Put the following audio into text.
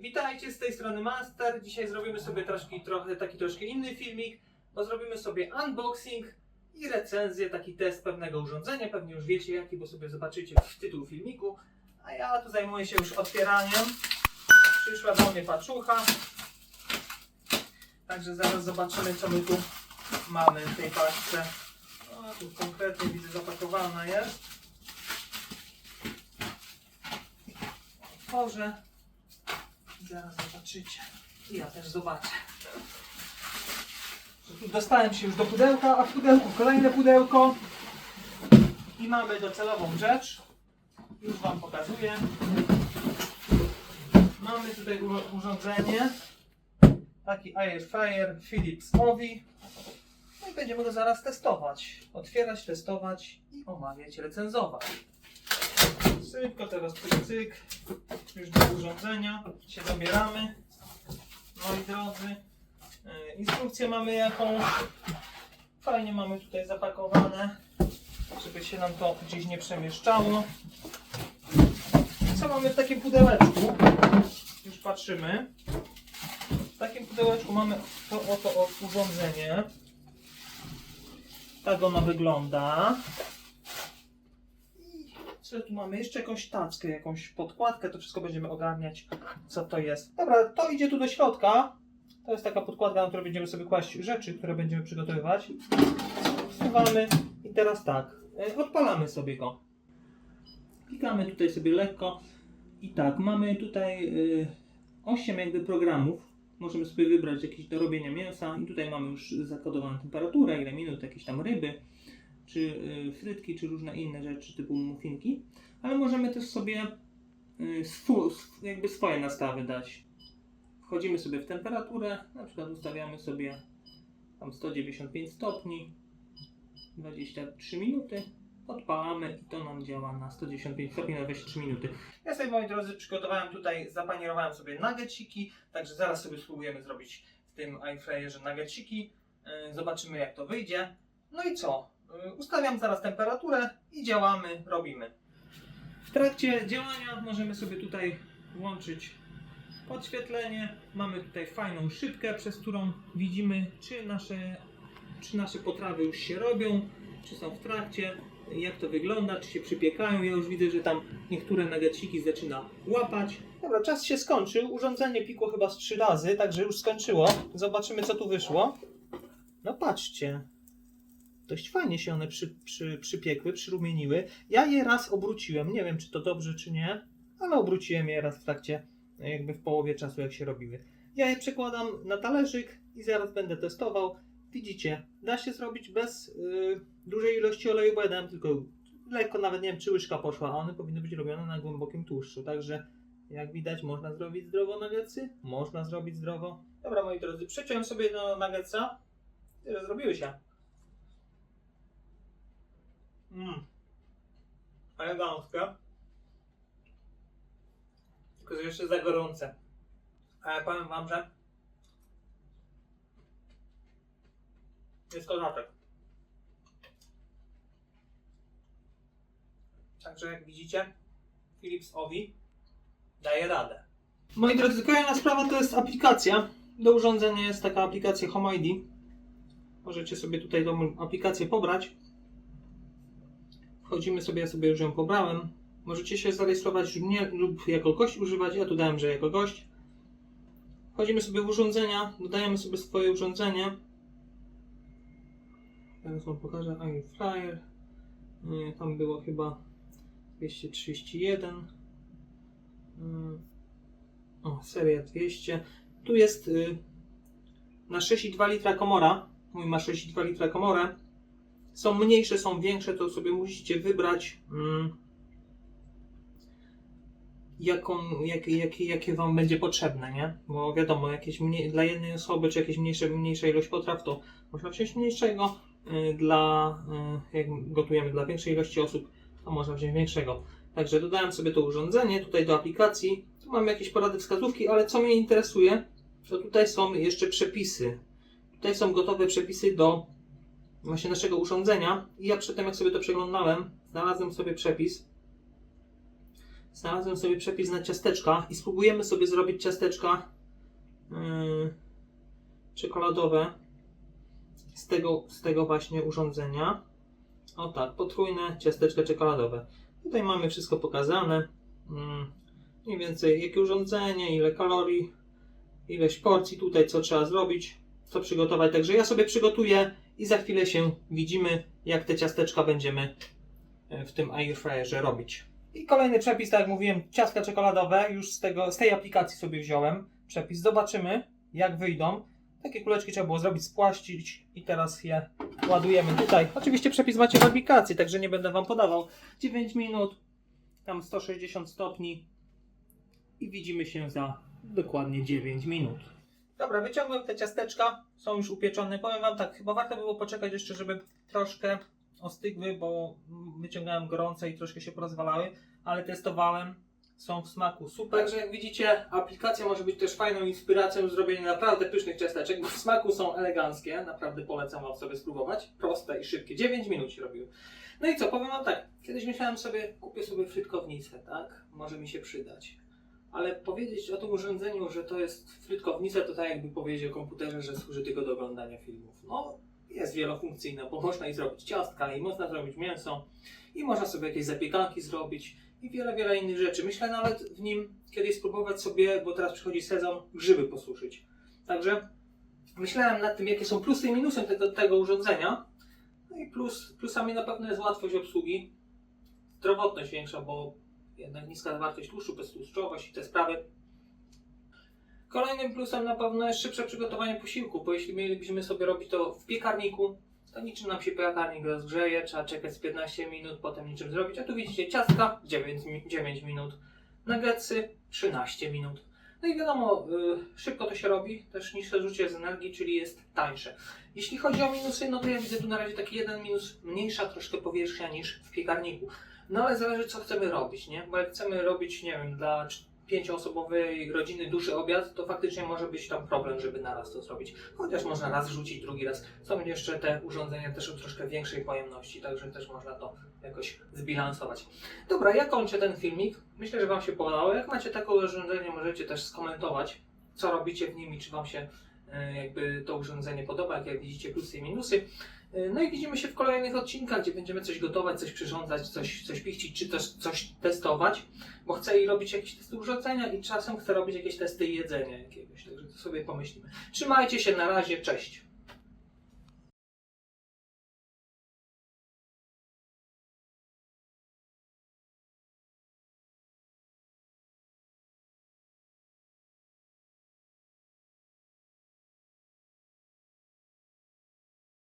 Witajcie, z tej strony Master. Dzisiaj zrobimy sobie troszkę, trochę, taki troszkę inny filmik, bo zrobimy sobie unboxing i recenzję, taki test pewnego urządzenia. Pewnie już wiecie jaki, bo sobie zobaczycie w tytuł filmiku. A ja tu zajmuję się już otwieraniem. Przyszła do mnie paczucha. Także zaraz zobaczymy co my tu mamy w tej paczce. O, tu konkretnie widzę zapakowana jest. Otworzę. Zaraz zobaczycie. I ja też zobaczę. Dostałem się już do pudełka, a w pudełku kolejne pudełko. I mamy docelową rzecz. Już Wam pokazuję. Mamy tutaj urządzenie. Taki Air Fryer Philips Ovi. No i będziemy go zaraz testować. Otwierać, testować i omawiać, recenzować. Szybko teraz cyk, cyk. Już do urządzenia się dobieramy. Moi drodzy. Yy, Instrukcję mamy jakąś. Fajnie mamy tutaj zapakowane, żeby się nam to gdzieś nie przemieszczało. Co mamy w takim pudełeczku? Już patrzymy. W takim pudełeczku mamy to oto urządzenie. Tak ono wygląda. Co tu mamy? Jeszcze jakąś tackę, jakąś podkładkę, to wszystko będziemy ogarniać, co to jest. Dobra, to idzie tu do środka. To jest taka podkładka, na której będziemy sobie kłaść rzeczy, które będziemy przygotowywać. Wsuwamy i teraz tak, e, odpalamy sobie go. Klikamy tutaj sobie lekko i tak, mamy tutaj y, 8 jakby programów. Możemy sobie wybrać jakieś do robienia mięsa i tutaj mamy już zakodowaną temperaturę, ile minut, jakieś tam ryby czy y, frytki, czy różne inne rzeczy typu muffinki, ale możemy też sobie y, jakby swoje nastawy dać. Wchodzimy sobie w temperaturę, na przykład ustawiamy sobie tam 195 stopni, 23 minuty, odpalamy i to nam działa na 195 stopni na 23 minuty. Ja sobie moi drodzy przygotowałem tutaj, zapanierowałem sobie nuggetsiki, także zaraz sobie spróbujemy zrobić w tym airfryerze nuggetsiki. Y, Zobaczymy jak to wyjdzie. No i co? Y, Ustawiam zaraz temperaturę i działamy, robimy. W trakcie działania możemy sobie tutaj włączyć podświetlenie. Mamy tutaj fajną szybkę, przez którą widzimy, czy nasze, czy nasze potrawy już się robią, czy są w trakcie, jak to wygląda, czy się przypiekają. Ja już widzę, że tam niektóre nuggetsiki zaczyna łapać. Dobra, czas się skończył. Urządzenie pikło chyba z trzy razy, także już skończyło. Zobaczymy, co tu wyszło. No patrzcie, dość fajnie się one przy, przy, przypiekły, przyrumieniły. Ja je raz obróciłem, nie wiem czy to dobrze czy nie, ale obróciłem je raz w trakcie, jakby w połowie czasu jak się robiły. Ja je przekładam na talerzyk i zaraz będę testował. Widzicie, da się zrobić bez y, dużej ilości oleju, bo ja dałem tylko lekko, nawet nie wiem czy łyżka poszła, a one powinny być robione na głębokim tłuszczu, także jak widać można zrobić zdrowo nuggetsy, można zrobić zdrowo. Dobra moi drodzy, przeciąłem sobie jedno nuggetsa, zrobiły się. Mm. Eleganckie. Tylko, że jeszcze za gorące. Ale powiem wam, że jest kozaczek. Także jak widzicie, Philips Ovi daje radę. Moi drodzy, kolejna sprawa to jest aplikacja. Do urządzenia jest taka aplikacja Home ID. Możecie sobie tutaj tą aplikację pobrać. Wchodzimy sobie, ja sobie już ją pobrałem. Możecie się zarejestrować lub nie, lub jako gość używać. Ja tu dałem, że jako gość. Wchodzimy sobie w urządzenia, dodajemy sobie swoje urządzenie. Teraz wam pokażę. Nie, Tam było chyba 231. Mm. O, seria 200. Tu jest y, na 6,2 litra komora. Mój ma 6,2 litra komorę. Są mniejsze, są większe, to sobie musicie wybrać, mm, jaką, jakie, jakie, jakie Wam będzie potrzebne, nie? Bo wiadomo, jakieś mniej, dla jednej osoby, czy jakieś mniejsze, mniejsza ilość potraw, to można wziąć mniejszego. y, Dla, y, jak gotujemy dla większej ilości osób, to można wziąć większego. Także dodałem sobie to urządzenie tutaj do aplikacji. Tu mamy jakieś porady, wskazówki, ale co mnie interesuje, to tutaj są jeszcze przepisy. Tutaj są gotowe przepisy do właśnie naszego urządzenia i ja przedtem jak sobie to przeglądałem, znalazłem sobie przepis. znalazłem sobie przepis na ciasteczka i spróbujemy sobie zrobić ciasteczka yy, czekoladowe z tego, z tego właśnie urządzenia. O tak, potrójne ciasteczka czekoladowe. Tutaj mamy wszystko pokazane. Mm, Mniej więcej jakie urządzenie, ile kalorii, ileś porcji tutaj, co trzeba zrobić, co przygotować. Także ja sobie przygotuję i za chwilę się widzimy, jak te ciasteczka będziemy e, w tym airfryerze robić. I kolejny przepis, tak jak mówiłem, ciastka czekoladowe, już z, tego, z tej aplikacji sobie wziąłem przepis. Zobaczymy, jak wyjdą. Takie kuleczki trzeba było zrobić, spłaścić i teraz je ładujemy tutaj. Oczywiście przepis macie w aplikacji, także nie będę Wam podawał. 9 minut, tam 160 stopni i widzimy się za dokładnie 9 minut. Dobra, wyciągłem te ciasteczka, są już upieczone. Powiem Wam tak, chyba warto było poczekać jeszcze, żeby troszkę ostygły, bo wyciągałem gorące i troszkę się porozwalały, ale testowałem, są w smaku super. Także jak widzicie, aplikacja może być też fajną inspiracją zrobienia naprawdę pysznych ciasteczek, bo w smaku są eleganckie, naprawdę polecam Wam sobie spróbować. Proste i szybkie, 9 minut się robiło. No i co, powiem Wam tak, kiedyś myślałem sobie, kupię sobie frytkownicę, tak? Może mi się przydać. Ale powiedzieć o tym urządzeniu, że to jest frytkownica, to tak jakby powiedzieć o komputerze, że służy tylko do oglądania filmów. No, jest wielofunkcyjna, bo można i zrobić ciastka, i można zrobić mięso, i można sobie jakieś zapiekanki zrobić, i wiele, wiele innych rzeczy. Myślę nawet w nim kiedyś spróbować sobie, bo teraz przychodzi sezon, grzyby posuszyć. Także myślałem nad tym, jakie są plusy i minusy tego, tego urządzenia. No i plus, plusami na pewno jest łatwość obsługi, zdrowotność większa, bo niska zawartość tłuszczu, beztłuszczowość i te sprawy. Kolejnym plusem na pewno jest szybsze przygotowanie posiłku, bo jeśli mielibyśmy sobie robić to w piekarniku, to niczym nam się piekarnik rozgrzeje, trzeba czekać z 15 minut, potem niczym zrobić. A tu widzicie ciastka 9, mi- 9 minut, nuggetsy 13 minut. No i wiadomo, y, szybko to się robi, też niższe zużycie z energii, czyli jest tańsze. Jeśli chodzi o minusy, no to ja widzę tu na razie taki jeden minus, mniejsza troszkę powierzchnia niż w piekarniku. No ale zależy co chcemy robić, nie? Bo jak chcemy robić, nie wiem, dla pięcioosobowej rodziny duży obiad, to faktycznie może być tam problem, żeby naraz to zrobić. Chociaż można raz rzucić, drugi raz. Są jeszcze te urządzenia też o troszkę większej pojemności, także też można to jakoś zbilansować. Dobra, ja kończę ten filmik. Myślę, że Wam się podobało. Jak macie takie urządzenie, możecie też skomentować, co robicie w nim i czy Wam się jakby to urządzenie podoba, jak, jak widzicie plusy i minusy. E, No i widzimy się w kolejnych odcinkach, gdzie będziemy coś gotować, coś przyrządzać, coś, coś pichcić, czy też coś testować, bo chcę i robić jakieś testy urządzenia i czasem chcę robić jakieś testy jedzenia jakiegoś, także to sobie pomyślimy. Trzymajcie się, na razie, cześć!